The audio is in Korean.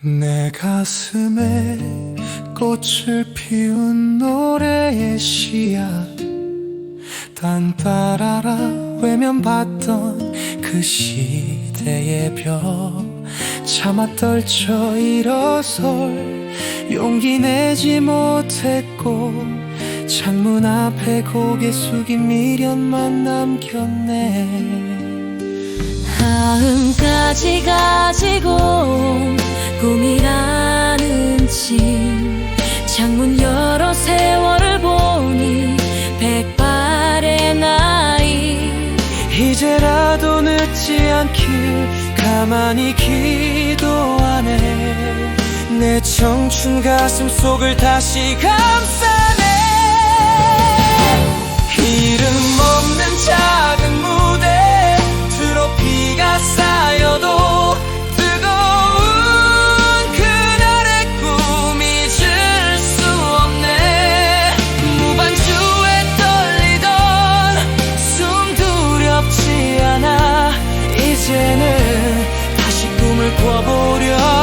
내 가슴에 꽃을 피운 노래의 씨앗. 딴따라라 외면받던 그 시대의 벽 차마 떨쳐 일어설 용기 내지 못했고 창문 앞에 고개 숙인 미련만 남겼네. 다음까지 가지고 창문 열어 세월을 보니 백발의 나이. 이제라도 늦지 않길 가만히 기도하네. 내 청춘 가슴 속을 다시 감싸 tua boreal.